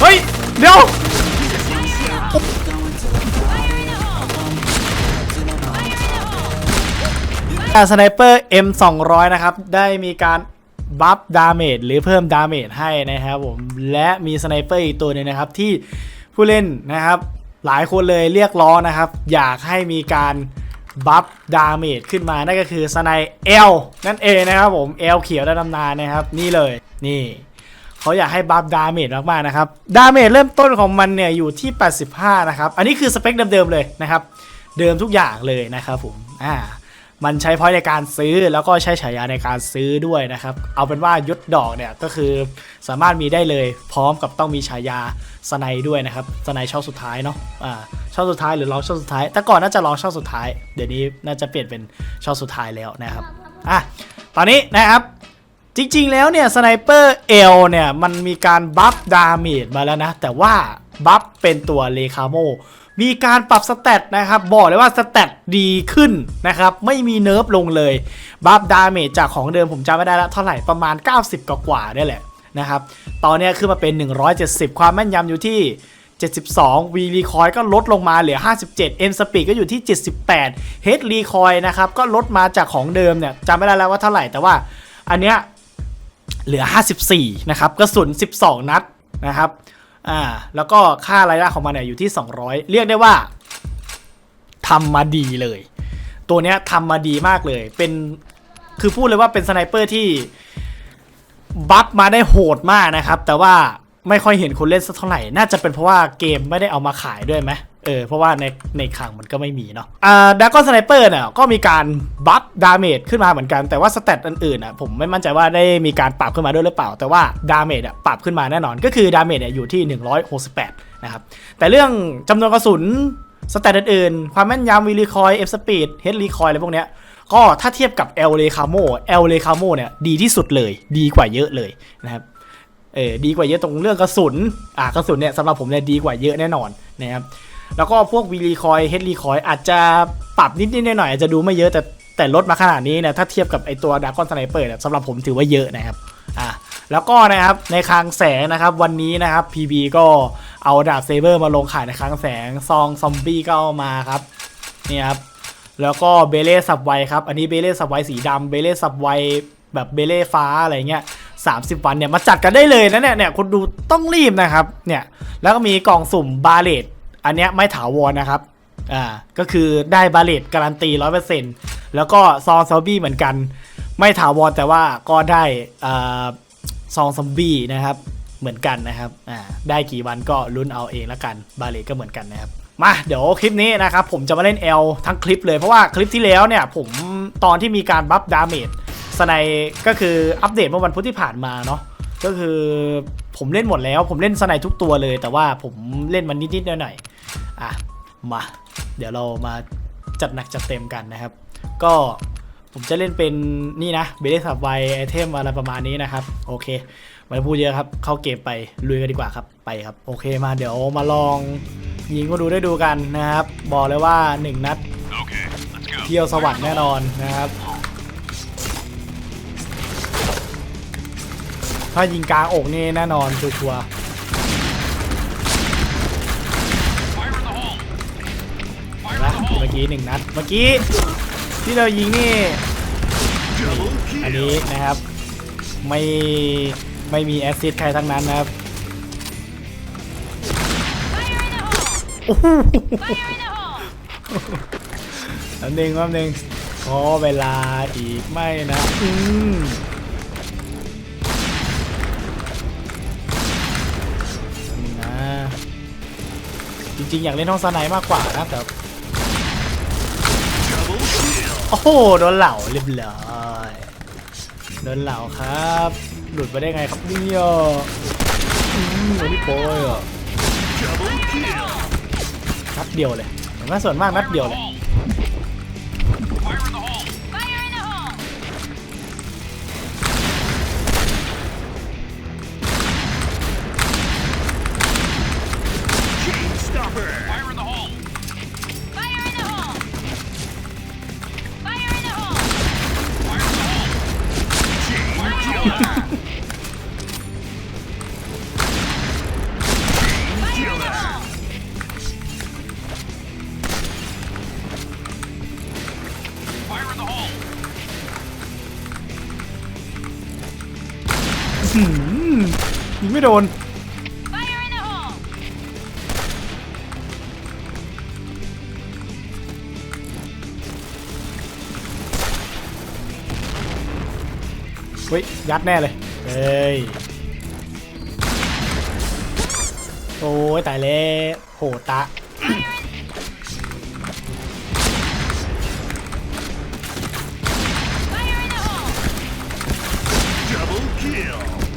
เฮ้ย เดี๋ยวสไนเปอร์ M 2 0 0 นะครับ ได้มีการบัฟดาเมจหรือเพิ่มดาเมจให้นะครับผม และมีสไนเปอร์อีกตัวหนึงนะครับ ที่ผู้เล่นนะครับ หลายคนเลยเรียกร้องนะครับ อยากให้มีการ บัฟดาเมจขึ้นมา นั่นก็คือสไนเอลนั่นเองนะครับผมเอลเขียวได้ตำนานนะครับ นี่เลยนี่เขาอยากให้บัฟดาเมจมากๆนะครับดาเมจเริ่มต้นของมันเนี่ยอยู่ที่ 85 นะครับ อันนี้คือสเปคเดิมๆเลยนะครับ เดิมทุกอย่างเลยนะครับผมอ่า มันใช้พอยในการซื้อแล้วก็ใช้ฉายาในการซื้อด้วยนะครับ เอาเป็นว่ายศดอกเนี่ยก็คือสามารถมีได้เลย พร้อมกับต้องมีฉายาสไนด้วยนะครับสไนช่องสุดท้ายเนาะอ่าช่องสุดท้ายหรือรองช่องสุดท้าย แต่ก่อนน่าจะรองช่องสุดท้าย เดี๋ยวนี้น่าจะเปลี่ยนเป็นช่องสุดท้ายแล้วนะครับอะตอนนี้นะครับจริงๆ แล้วเนี่ยสไนเปอร์เอลเนี่ยมันมีการบัฟดาเมจมาแล้วนะ แต่ว่าบัฟเป็นตัวเลคาโม มีการปรับสเตตนะครับ บอกเลยว่าสเตตดีขึ้นนะครับ ไม่มีเนิร์ฟลงเลยบัฟดาเมจจากของเดิมผมจำไม่ได้แล้วเท่าไหร่ประมาณ 90 กว่าๆเนี่ยแหละนะครับ ตอนเนี้ยขึ้นมาเป็น 170 ความแม่นยำอยู่ที่ 72 V รีคอยก็ลดลงมาเหลือ 57 M Speed ก็อยู่ที่ 78 Head รีคอยนะครับ ก็ลดมาจากของเดิมเนี่ยจำไม่ได้แล้วว่าเท่าไหร่แต่ว่าอันเนี้ยเหลือ 54 นะครับ กระสุน 12 นัดนะครับ อ่าแล้วก็ค่ารายได้ของมันเนี่ยอยู่ที่ 200 เรียกได้ว่าทำมาดีเลย ตัวเนี้ยทำมาดีมากเลย เป็นคือพูดเลยว่าเป็นสไนเปอร์ที่บัฟมาได้โหดมากนะครับ แต่ว่าไม่ค่อยเห็นคนเล่นสักเท่าไหร่ น่าจะเป็นเพราะว่าเกมไม่ได้เอามาขายด้วยไหม เออเพราะว่าในในคังมันก็ไม่มีเนาะอ่าดักกอนสไนเปอร์เนี่ยก็มีการบัฟดาเมจขึ้นมาเหมือนกันแต่ว่าสเตตอื่นๆอะผมไม่มั่นใจว่าได้มีการปรับขึ้นมาด้วยหรือเปล่า แต่ว่าดาเมจอะปรับขึ้นมาแน่นอน ก็คือดาเมจเนี่ยอยู่ที่ 168 นะครับ แต่เรื่องจำนวนกระสุนสเตตอื่นๆ ความแม่นยำวีรีคอยเอฟสปีดเฮดรีคอยอะไรพวกเนี้ยก็ถ้าเทียบกับเอลเลคาโมเอลเลคาโมเนี่ยดีที่สุดเลย ดีกว่าเยอะเลยนะครับเออดีกว่าเยอะตรงเรื่องกระสุนอ่ากระสุนเนี่ยสำหรับผมเนี่ยดีกว่าเยอะแน่นอนนะครับ แล้วก็พวกวีรีคอยเฮดรีคอยอาจจะปรับนิดๆหน่อยๆอาจจะดูไม่เยอะแต่แต่ลดมาขนาดนี้เนี่ยถ้าเทียบกับไอตัวดากอนสไนเปอร์เนี่ยสำหรับผมถือว่าเยอะนะครับอ่าแล้วก็นะครับในคลังแสงนะครับวันนี้นะครับ PB ก็เอาดาบเซเบอร์มาลงขายในคลังแสงซองซอมบี้ก็เอามาครับนี่ครับแล้วก็เบเล่สับไวครับ อันนี้เบเล่สับไวสีดำเบเล่สับไวแบบเบเล่ฟ้าอะไรเงี้ย30 วันเนี่ยมาจัดกันได้เลยนะเนี่ยเนี่ยคุณดูต้องรีบนะครับเนี่ยแล้วก็มีกล่องสุ่มบาเลต อันเนี้ยไม่ถาวรนะครับอ่าก็คือได้บาเลตการันตี100%แล้วก็ซองซอมบี้เหมือนกัน ไม่ถาวรแต่ว่าก็ได้อ่าซองซอมบี้นะครับเหมือนกันนะครับอ่าได้กี่วันก็ลุ้นเอาเองละกันบาเลตก็เหมือนกันนะครับมาเดี๋ยวคลิปนี้นะครับผมจะมาเล่น L ทั้งคลิปเลยเพราะว่าคลิปที่แล้วเนี่ยผมตอนที่มีการบัฟดาเมจสไนก็คืออัปเดตเมื่อวันพุธที่ผ่านมาเนาะก็คือ ผมเล่นหมดแล้ว ผมเล่นสไนทุกตัวเลย แต่ว่าผมเล่นมันนิดๆหน่อยๆอะมา เดี๋ยวเรามาจัดหนักจัดเต็มกันนะครับ ก็ผมจะเล่นเป็นนี่นะเบลสับไวไอเทมอะไรประมาณนี้นะครับ โอเคไม่พูดเยอะครับ เข้าเกมไปลุยกันดีกว่าครับไปครับ โอเคมาเดี๋ยวมาลองยิงก็ดูได้ดูกันนะครับ บอกเลยว่า 1 นัด Okay, let's go. เที่ยวสวัสด์แน่นอนนะครับ ถ้ายิงกลางอกนี่แน่นอนชัวร์นะเมื่อกี้หนึ่งนัด เมื่อกี้ที่เรายิงนี่ อันนี้นะครับ ไม่ไม่มีแอซซิดใครทั้งนั้นนะครับอ้โหนึงแป๊บนึงขอเวลาอีกไม่นะ อืม ริงๆ อยากเล่นห้องสไนมากกว่านะแต่โอ้โหโดนเหล่าเรียบร้อยโดนเหล่าครับ หลุดไปได้ไงครับเนี่ยอืมโดนที่โป้ยอะนัดเดียวเลยแม้ส่วนมากนัดเดียวเลย ยิงไม่โดน เฮ้ย ยัดแน่เลย เฮ้ย โอ้ยตายแล้ว โหตะ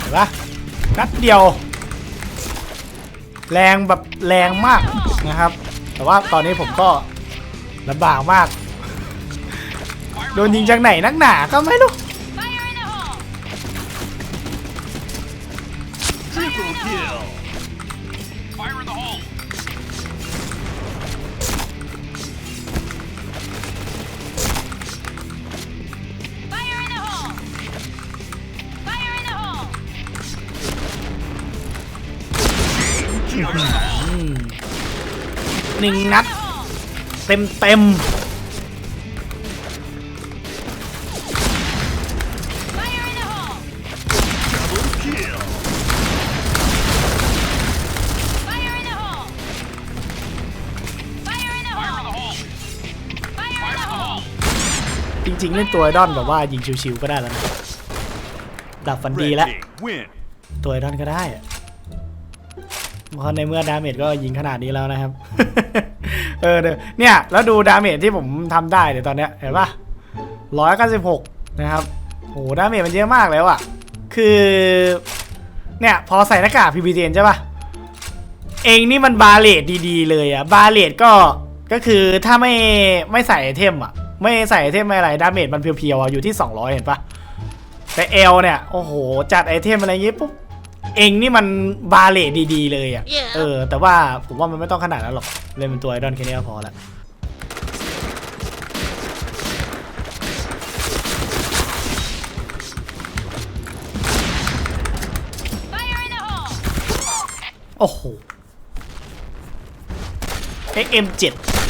ห็นปะนัดเดียว แรงแบบแรงมากนะครับ แต่ว่าตอนนี้ผมก็ลำบากมาก โดนยิงจากไหนนักหนาก็ไม่รู้ หนึ่งนัด Hole! เต็มเต็ม Fire in the hole! Double kill! Fire in the hole! Fire in the Fire in the hole! hole! Fire in Fire the in the hole! hole! จริงๆ เล่นตัวไอดอนแบบว่ายิงชิวๆก็ได้แล้วนะดับฟันดี Red แล้ว team win! ตัวไอดอนก็ได้อะ เพราะในเมื่อดาเมจก็ยิงขนาดนี้แล้วนะครับ เออเดี๋ยวเนี่ย แล้วดูดาเมจที่ผมทำได้เดี๋ยวตอนเนี้ยเห็นปะร้อยเก้าสิบหกนะครับโหดาเมจมันเยอะมากแล้วอะคือ เนี่ย พอใส่หน้ากากพีพีเจนใช่ปะเองนี่มันบาเลตดีๆ เลยอะบาเลตก็ก็คือถ้าไม่ไม่ใส่เทมอะไม่ใส่ไอเทมไม่อะไรดาเมจมันเพียวๆอะอยู่ที่ 200 เห็นปะแต่เอลเนี่ย โอ้โห จัดไอเทมอะไรอย่างงี้ปุ๊บ เองนี่มันบาเลตดี ๆ เลยอะ่ะ Yeah. เออ แต่ว่าผมว่ามันไม่ต้องขนาดนั้นหรอก เล่นเป็นตัวไอดอลแค่นี้ก็พอละ Fire in the hole! โอ้โห XM7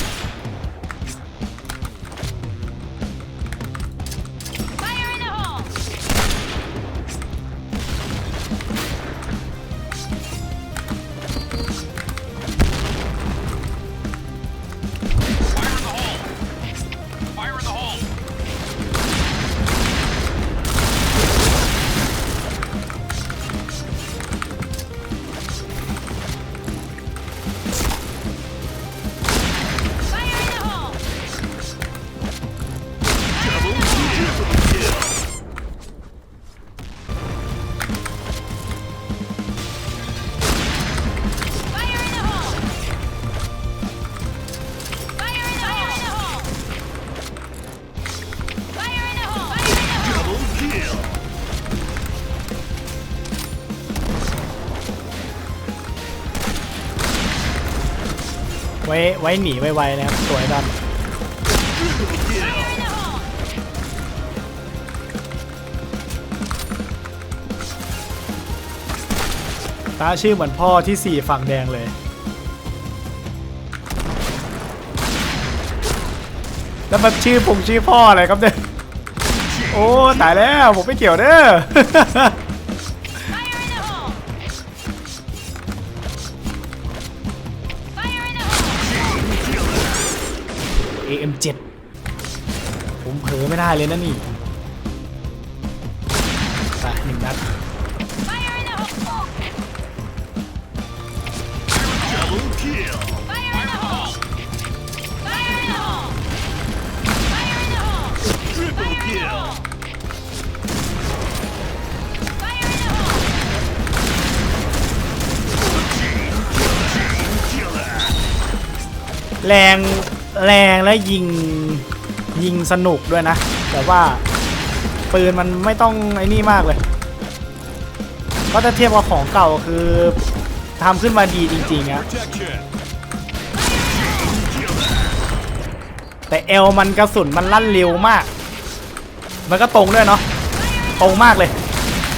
ไว้ไว้หนีไวๆนะครับตัวไอดอล Triple kill! Fire in the hole! ตาชื่อเหมือนพ่อที่สี่ฝั่งแดงเลย แล้วมันชื่อผมชื่อพ่ออะไรครับเนี่ย โอ้ ตายแล้ว ผมไม่เกี่ยวเด้อ M7 ผมเผลอไม่ได้เลยนะนี่ไปหนึ่งนัดแรง แรงและยิงยิงสนุกด้วยนะ แต่ว่าปืนมันไม่ต้องไอ้นี่มากเลย ก็ถ้าเทียบกับของเก่าคือทำขึ้นมาดีจริงๆอะแต่เอลมันกระสุนมันลั่นเร็วมาก มันก็ตรงด้วยเนาะตรงมากเลย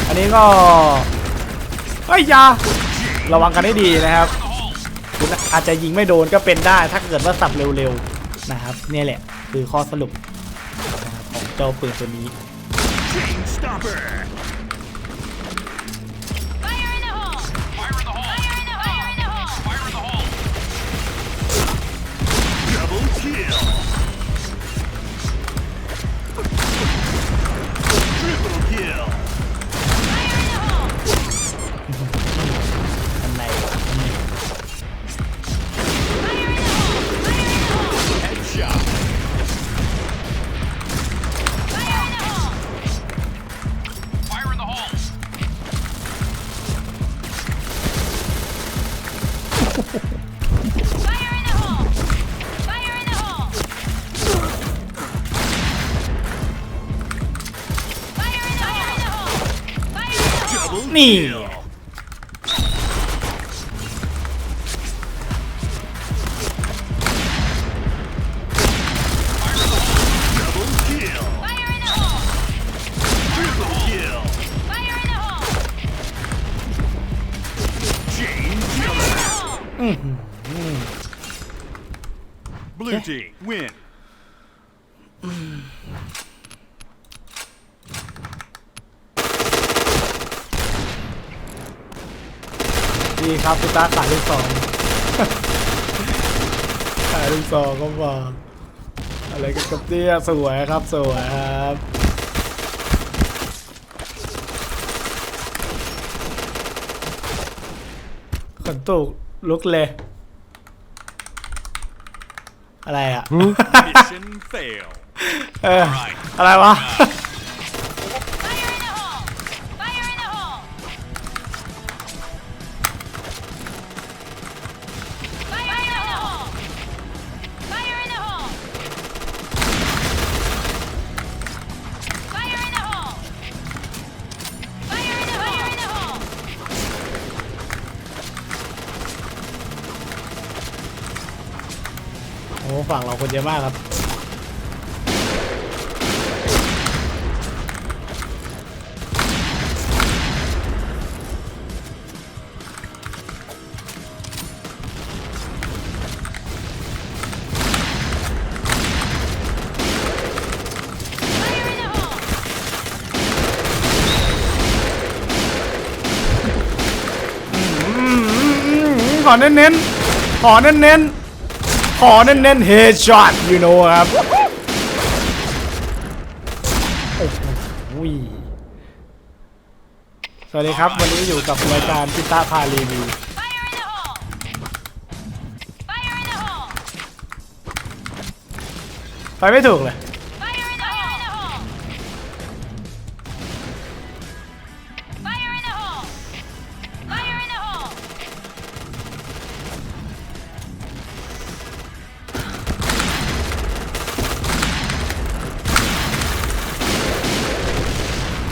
อันนี้ก็เฮ้ยยาระวังกันให้ดีนะครับ คุณอาจจะยิงไม่โดนก็เป็นได้ ถ้าเกิดว่าสับเร็วๆ นะครับเนี่ยแหละคือข้อสรุปของเจ้าปืนตัวนี้ นี่ ตาขายลูกซองขายลูกซองก็มาอะไรกันกับเนี่ยสวยครับสวยครับขนตุกลุกเลย อะไรอะ Mission fail. เอออะไรวะ เราคนเยอะมากครับขอเน้นๆขอเน้นๆ ขอเน้นๆ headshot you know ครับโอ้โหสวัสดีครับ วันนี้อยู่กับรายการพิต้าพารีวิว Fire in the hole! Fire in the hole! ไปไม่ถูกเลย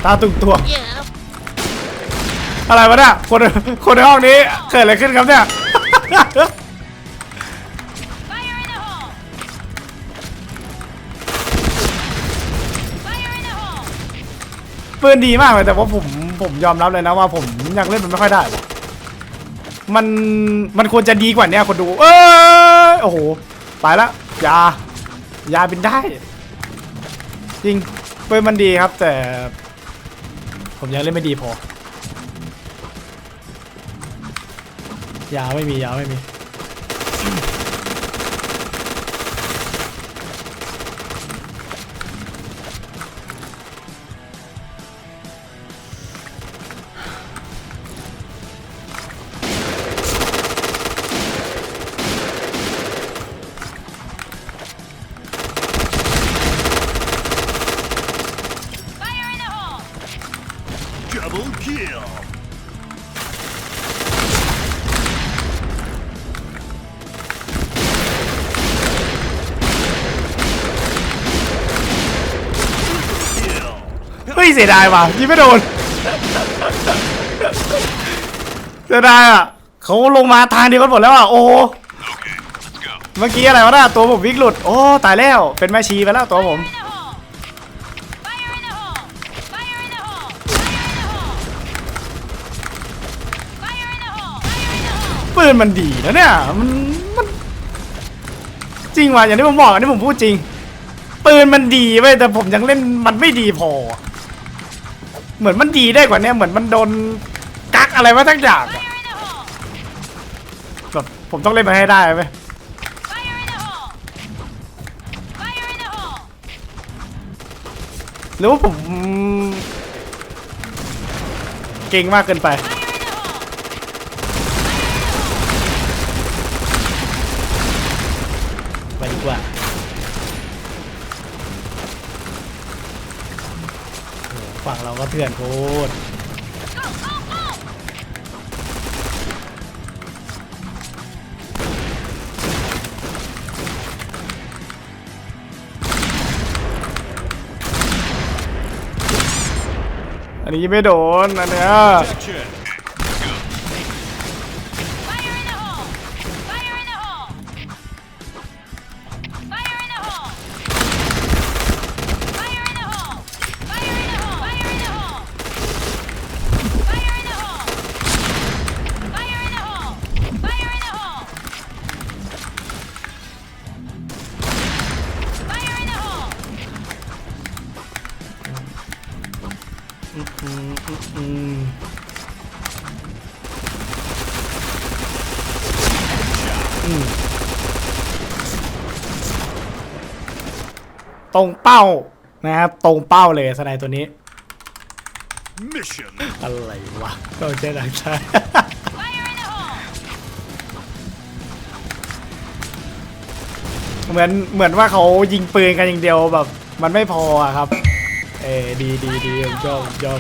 ตาตุงตัว อะไรวะเนี่ยคนคนในห้องนี้เกิดอะไรขึ้นครับเนี่ย Fire in the hole! Fire in the hole! ปืนดีมากเลยแต่ว่าผมผมยอมรับเลยนะว่าผมยังเล่นมันไม่ค่อยได้ว่ะมันมันควรจะดีกว่าเนี้ยคนดู เอ้ยโอ้โหไปละยายาบินได้ จริงปืนมันดีครับแต่ ผมยังเล่นไม่ดีพอ ยาไม่มียาไม่มี เสียดายว่ะยิงไม่โดนเสียดายอะเขาลงมาทางเดียวกันหมดแล้วอะโอ้เมื่อกี้อะไรวะน่ะตัวผมวิกหลุดโอ้ตายแล้วเป็นแม่ชีไปแล้วตัวผมปืนมันดีนะเนี่ยมันมันจริงว่ะอย่างที่ผมบอกอันนี้ผมพูดจริงปืนมันดีเว้ยแต่ผมยังเล่นมันไม่ดีพอ เหมือนมันดีได้กว่าเนี้ยเหมือนมันโดนกักอะไรมาทั้งอย่างอะแบบผมต้องเล่นมาให้ได้ไหมหรือว่าผม เก่งมากเกินไป Fire in the hole! ไปดีกว่าโอ้โหฝั่งเรา ก็เถื่อนโคตรอันนี้ไม่โดนอันเนี้ย ตรงเป้านะครับตรงเป้าเลยสไนด์ตัวนี้ Mission อะไรวะเราเจอหลังชาย Fire in the hole! เหมือนเหมือนว่าเขายิงปืนกันอย่างเดียวแบบ มันไม่พออะครับ เออดีดีดีผมชอบผมชอบ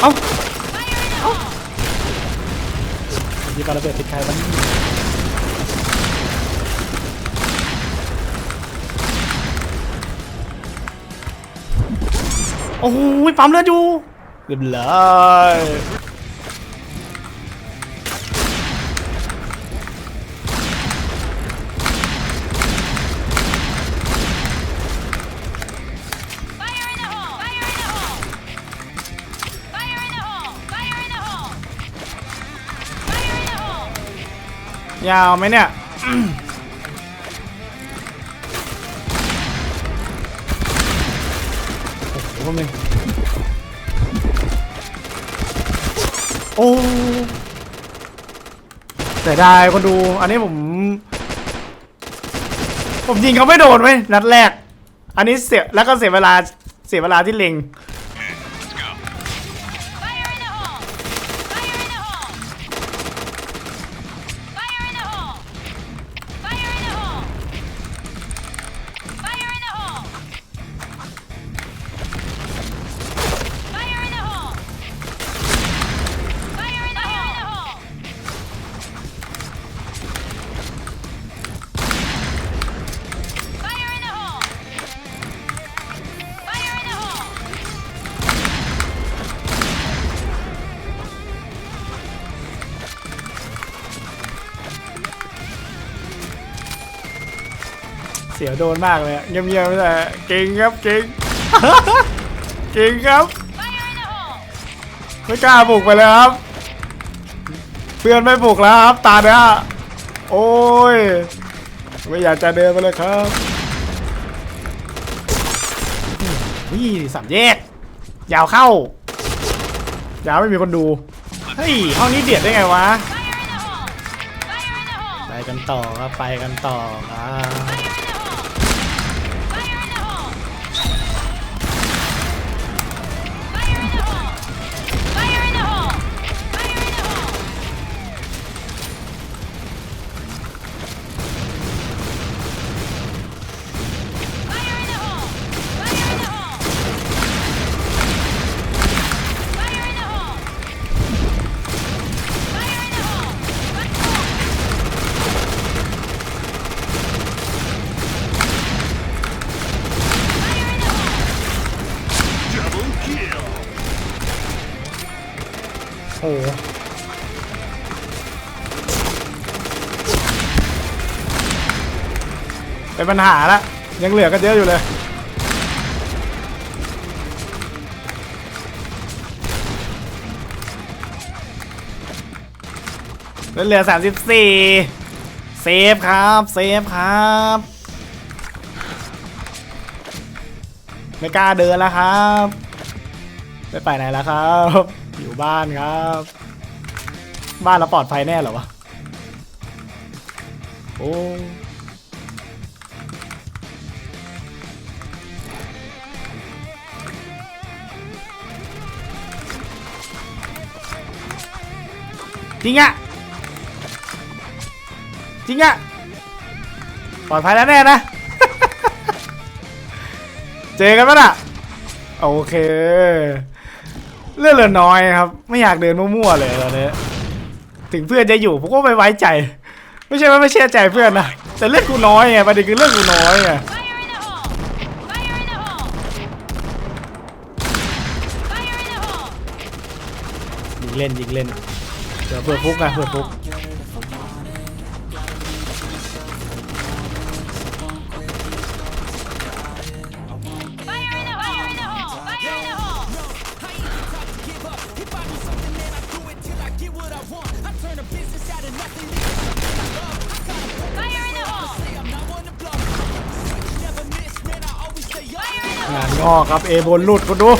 เอ้า มีการระเบิดติดใครบ้างโอ้ยปั๊มเลือดอยู่เรียบร้อย ยาวไหมเนี่ยโอ้โหมันโอ้เสียดายคนดู อันนี้ผม ผมยิงเขาไม่โดนไว้ยนัดแรก อันนี้เสียแล้วก็เสียเวลาเสียเวลาที่เล็ง เสียวโดนมากเลยเงียบๆแต่เก่งครับเก่งเก่งครับไม่กล้าบุกไปเลยครับ เพื่อนไม่บุกแล้วครับตาเนี้ยโอ้ยไม่อยากจะเดินไปเลยครับนี่สามแยกยาวเข้ายาวไม่มีคนดูเฮ้ยห้องนี้เดือดได้ไงวะไปกันต่อครับไปกันต่อครับ เป็นปัญหาละยังเหลือกันเยอะอยู่เลยเหลือ 34 เซฟครับ เซฟครับ ไม่กล้าเดินแล้วครับไม่ไปไหนแล้วครับ อยู่บ้านครับ บ้านเราปลอดภัยแน่หรอวะ โอ้ จริงอะจริงอะปลอดภัยแล้วแน่นะ เจอกันปะน่ะ โอเคเลื่อดเหลือน้อยครับ ไม่อยากเดินมั่วๆเลยตอนนี้ถึงเพื่อนจะอยู่ผมก็ไม่ไว้ใจ ไม่ใช่ว่าไม่เชื่อใจเพื่อนนะแต่เลือดกูน้อยไงประเด็นคือเลือดกูน้อยไงยิงเล่นยิงเล่น เดี๋ยวเผื่อฟุกไงเผื่อฟุกงานงอครับเอบนลุดคนดู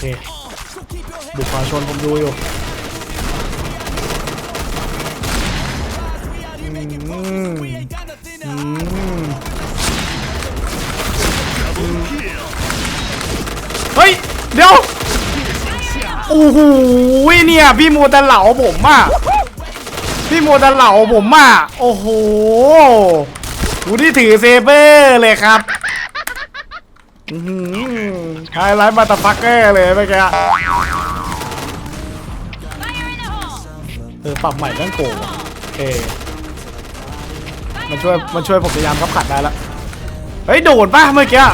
เค บุกขวาชนผมดูอยู่เฮ้ย เดี๋ยว โอ้โหเนี่ย พี่โมแต่เหลาผมอะ พี่โมแต่เหลาผมอะ โอ้โหกูที่ถือเซเบอร์เลยครับ อื อหือไฮไลท์มาตาฟักเกอร์เลยเมื่อกี้ Fire in the hole! เออปรับใหม่ตั้งโกงว่ะเออมันช่วยมันช่วยผมพยายามขับขัดได้ละเฮ้ยโดนป่ะเมื่อกี้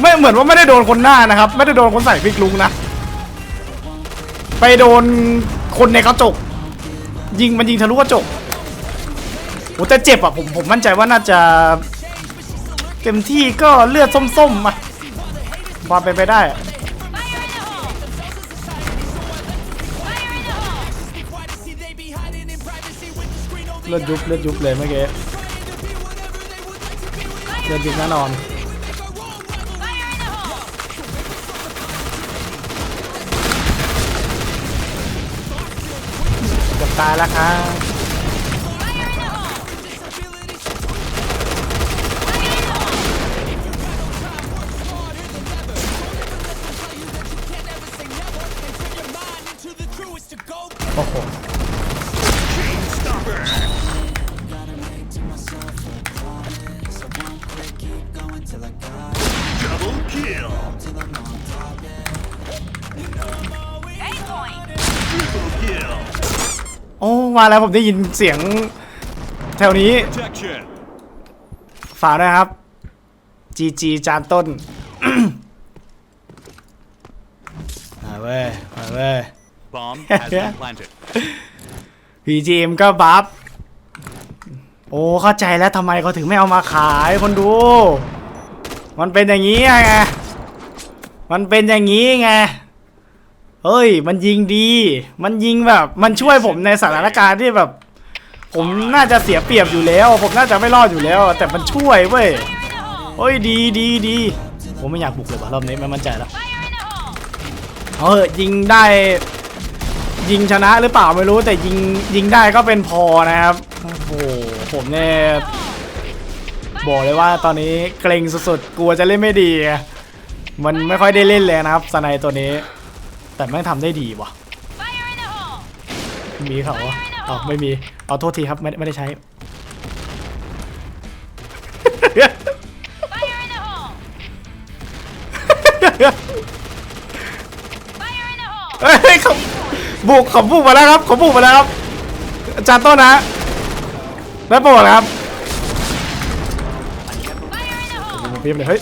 ไม่เหมือนว่าไม่ได้โดนคนหน้านะครับ ไม่ได้โดนคนใส่พริกลุงนะไปโดนคนในกระจก ยิงมันยิงทะลุกระจกโอ้แต่เจ็บอะผมผมมั่นใจว่าน่าจะเต็มที่ก็เลือดส้มๆมา ความเป็นไปได้อะ Fire in the hole! Fire in the hole! เลือดยุบเลือดยุบเลยเมื่อกี้เลือดยุบแน่นอน Fire in the hole! เกือบตายแล้วครับ มาแล้วผมได้ยินเสียงแถวนี้ Protection. ฝากด้วยครับ GG จานต้นมาเว้ยมาเว้ย Bomb has been planted. PGM ก็บัฟโอ้เข้าใจแล้วทำไมเขาถึงไม่เอามาขายคนดู มันเป็นอย่างนี้ไง มันเป็นอย่างนี้ไง เฮ้ย มันยิงดี มันยิงแบบ มันช่วยผมในสถานการณ์ที่แบบ ผมน่าจะเสียเปรียบอยู่แล้ว ผมน่าจะไม่รอดอยู่แล้ว แต่มันช่วยเว้ยเฮ้ยดีดีดีผมไม่อยากบุกเลยว่ะรอบนี้ไม่มั่นใจแล้วเออยิงได้ ยิงชนะหรือเปล่าไม่รู้แต่ยิงยิงได้ก็เป็นพอนะครับโอ้โหผมเนี่ยบอกเลยว่าตอนนี้เกรงสุดๆกลัวจะเล่นไม่ดี มันไม่ค่อยได้เล่นเลยนะครับสไนด์ตัวนี้ แต่แม่งทำได้ดีว่ะ Fire in the hole! มีเขาวะอ๋อไม่มีเอาโทษทีครับไม่ไม่ได้ใช้ Fire in the hole! Fire in the hole! เฮ้ยเขาบุกเขาบุกมาแล้วครับเขาบุกมาแล้วครับอาจารย์ต้นนะแล้วโปรดนะครับ Fire in the hole! ผมพิมพ์เลยเฮ้ย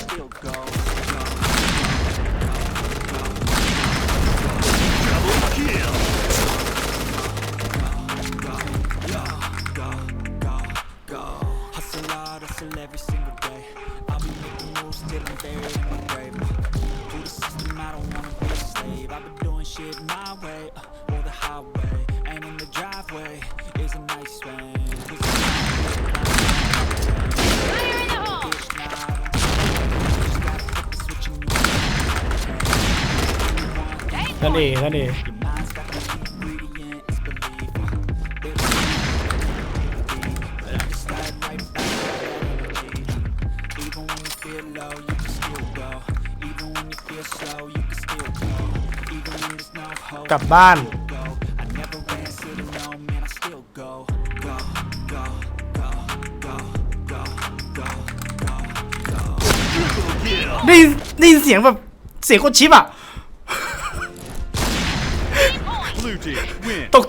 นั่นเองนั่นเองกลับบ้านได้ได้เสียงแบบเสียงคนชิปอะ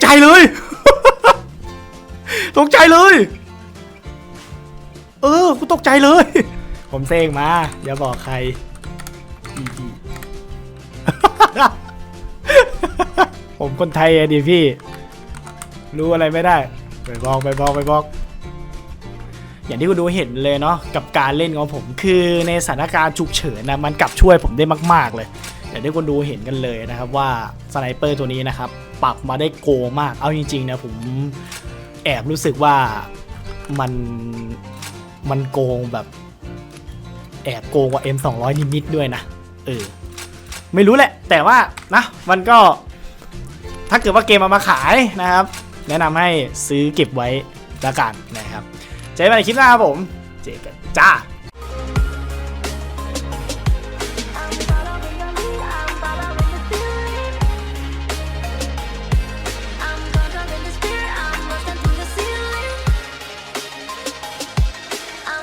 ใจเลย ตกใจเลย เออกูตกใจเลย ผมเซงมา อย่าบอกใครอีพีผมคนไทยอะดิพี่ รู้อะไรไม่ได้ ไปบอกไปบอกไปบอก อย่างที่คุณดูเห็นเลยเนาะกับการเล่นของผมคือในสถานการณ์ฉุกเฉินนะมันกลับช่วยผมได้มาก ๆเลยางที่คุณดูเห็นกันเลยนะครับว่าสไนเปอร์ตัวนี้นะครับปรับมาได้โกมาก เอาจริงๆนะผมแอบรู้สึกว่ามันมันโกงแบบ แอบโกงกว่า M 2 0 0 นิดๆด้วยนะเออไม่รู้แหละ แต่ว่านะมันก็ถ้าเกิดว่าเกมเอามาขายนะครับ แนะนำให้ซื้อเก็บไว้ละกันนะครับ เจอกันในคลิปหน้าครับผม เจอกันจ้า